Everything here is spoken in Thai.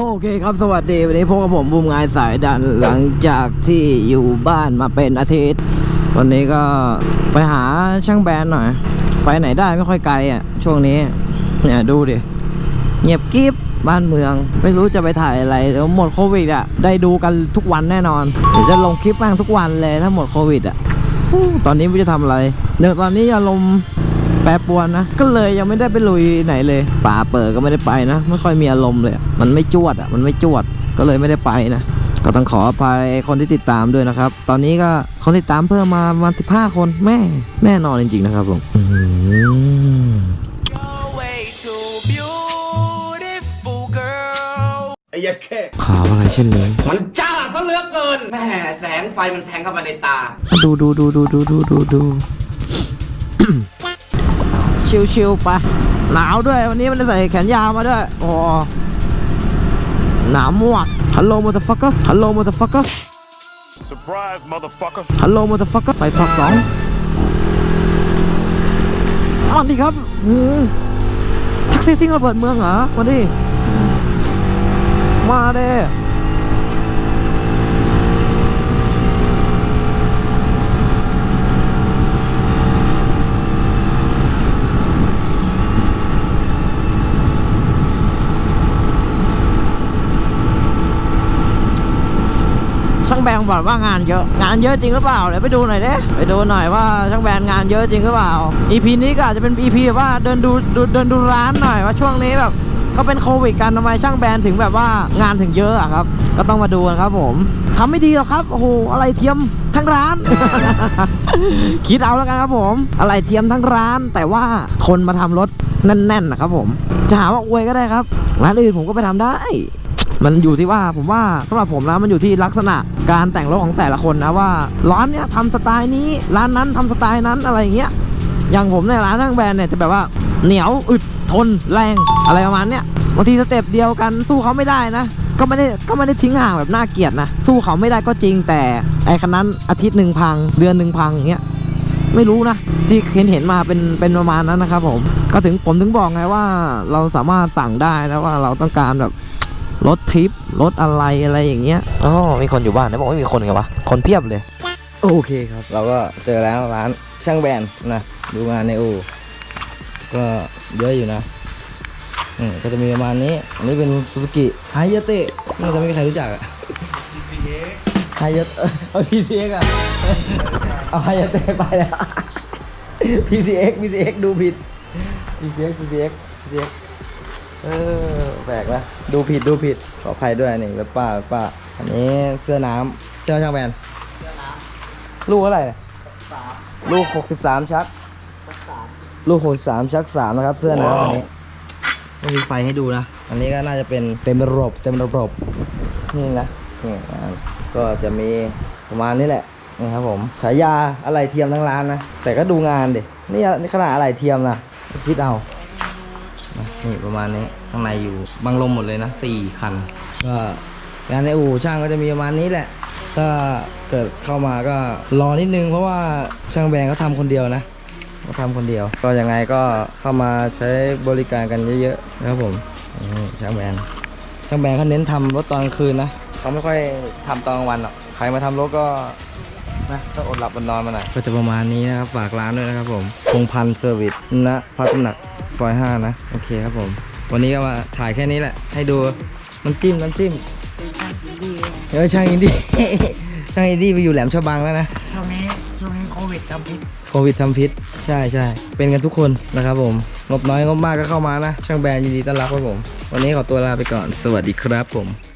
โอเคครับสวัสดีวันนี้พบกับผมบูมงายสายดันหลังจากที่อยู่บ้านมาเป็นอาทิตย์ วันนี้ก็ไปหาช่างแบรนด์หน่อย ไปไหนได้ไม่ค่อยไกลอะ ช่วงนี้เนี่ยดูดิ เงียบกริบบ้านเมือง ไม่รู้จะไปถ่ายอะไรเดี๋ยวหมดโควิดอะ ได้ดูกันทุกวันแน่นอนเดี๋ยวจะลงคลิปบ้างทุกวันเลยถ้าหมดโควิดอะตอนนี้ไม่รู้จะทำอะไรเดี๋ยวตอนนี้อารมณ์ ปรปรวนนะ ก็เลยยังไม่ได้ไปลุยไหนเลยป่าเปิดก็ไม่ได้ไปนะ ไม่ค่อยมีอารมณ์เลยอะมันไม่จวดอะ มันไม่จวด ก็เลยไม่ได้ไปนะ ก็ต้องขออภัยคนที่ติดตามด้วยนะครับ ตอนนี้ก็คนติดตามเพิ่มมาประมาณ15คนแม่แน่นอนจริงๆนะครับผมอื้อหือ You're way too beautiful, girl. ไอ้ยัดแค่ขาวอะไรเช่นนี้มันจ้าซะเหลือเกินแหม่แสงไฟมันแทงเข้ามาในตา ดูดูดูดูดูดูดูดู ชิวๆไปหนาวด้วยวันนี้มันได้ใส่แขนยาวมาด้วยโอ้หนาวมวกฮัลโหลมอเตอร์ฟักเกอร์ฮัลโหลมอเตอร์ฟักเกอร์ Surprise, motherfucker. ฮัลโหลมอเตอร์ฟักเกอร์ใส่ฝักสองมาดิครับอืมแท็กซี่ซิ่งระเบิดเมืองเหรอมาดิมาเด้ แบงบอกว่างานเยอะ งานเยอะจริงหรือเปล่าเดี๋ยวไปดูหน่อยเด้ไปดูหน่อยว่าช่างแบนงานเยอะจริงหรือเปล่า EP นี้ก็อาจจะเป็น EP ว่าเดินดูดูเดินดูร้านหน่อยว่าช่วงนี้แบบเขาเป็นโควิดกันทำไมช่างแบนถึงแบบว่างานถึงเยอะอะครับ ก็ต้องมาดูกันครับผมทำไม่ดีหรอกครับโอ้โหอะไรเทียมทั้งร้าน คิดเอาแล้วกันครับผม อะไรเทียมทั้งร้าน แต่ว่าคนมาทำรถแน่นๆนะครับผม จะหาว่าอวยก็ได้ครับร้านอื่นผมก็ไปทำได้ มันอยู่ที่ว่าผมว่าสำหรับผมนะมันอยู่ที่ลักษณะการแต่งรถของแต่ละคนนะว่าร้านเนี้ยทำสไตล์นี้ร้านนั้นทำสไตล์นั้นอะไรอย่างเงี้ยอย่างผมเนี่ยร้านทั้งแบรนด์เนี่ยจะแบบว่าเหนียวอึดทนแรงอะไรประมาณเนี้ยบางทีสเต็ปเดียวกันสู้เขาไม่ได้นะ ก็ไม่ได้ก็ไม่ได้ทิ้งห่างแบบน่าเกลียดนะสู้เขาไม่ได้ก็จริงแต่ไอ้คันนั้นอาทิตย์หนึ่งพัง เดือนหนึ่งพังอย่างเงี้ยไม่รู้นะที่เห็นเห็นมาเป็นเป็นประมาณนั้นนะครับผมก็ถึงผมถึงบอกไงว่าเราสามารถสั่งได้นะว่าเราต้องการแบบ รถทริปรถอะไรอะไรอย่างเงี้ยอ๋อมีคนอยู่บ้านนะบอกว่ามีคนไงวะ คนเพียบเลย โอเคครับ เราก็เจอแล้วร้านช่างแบรนด์นะดูงานในอู่ก็เยอะอยู่นะอืมก็จะมีประมาณนี้ อันนี้เป็นซูซูกิไฮยาเตะน่าจะไม่มีใครรู้จักอะไฮยาเตะเอา PCX อะเอาไฮยาเตะไปแล้ว PCX PCX ดูผิด PCX PCX PCX เออแปลกนะดูผิดดูผิดขออภัยด้วยนี่แบบป้าแบบป้า อันนี้เสื้อน้ำเสื้อช่างแบรนด์เสื้อน้ำลูกเท่าไหร่เนี่ยลูกหกสิบสามชักลูกหกสิบสามชักสามนะครับ เสื้อน้ำอันนี้ไม่มีไฟให้ดูนะ อันนี้ก็น่าจะเป็นเต็มระบบเต็มระบบนี่นะนี่อ่าก็จะมีประมาณนี้แหละนี่ครับผมฉายาอะไรเทียมทั้งร้านนะ แต่ก็ดูงานดินี่นี่ขนาดอะไรเทียมนะคิดเอา นี่ประมาณนี้ข้างในอยู่บังลมหมดเลยนะสี่คัน ก็งานในอู่ช่างก็จะมีประมาณนี้แหละ ถ้าเกิดเข้ามาก็รอนิดนึงเพราะว่าช่างแบรนด์เขาทำคนเดียวนะเขาทำคนเดียว ก็ยังไงก็เข้ามาใช้บริการกันเยอะๆนะครับผมช่างแบรนด์ช่างแบรนด์เขาเน้นทำรถตอนกลางคืนนะเขาไม่ค่อยทำตอนกลางวันหรอกใครมาทำรถก็ นะต้องอดหลับอดนอนมาหน่อยก็จะประมาณนี้นะครับฝากร้านด้วยนะครับผมพงพันธ์เซอร์วิสณพระตำหนักซอยห้านะ โอเคครับผม วันนี้ก็มาถ่ายแค่นี้แหละ ให้ดูน้ำจิ้มน้ำจิ้มเออช่างอินดี้ช่างอินดี้ไปอยู่แหลมฉบังแล้วนะช่วงนี้ช่วงนี้โควิดครับพี่โควิดทำพิษใช่ใช่เป็นกันทุกคนนะครับผมงบน้อยงบมากก็เข้ามานะ ช่างแบรนด์ยินดีต้อนรับครับผม วันนี้ขอตัวลาไปก่อนสวัสดีครับผม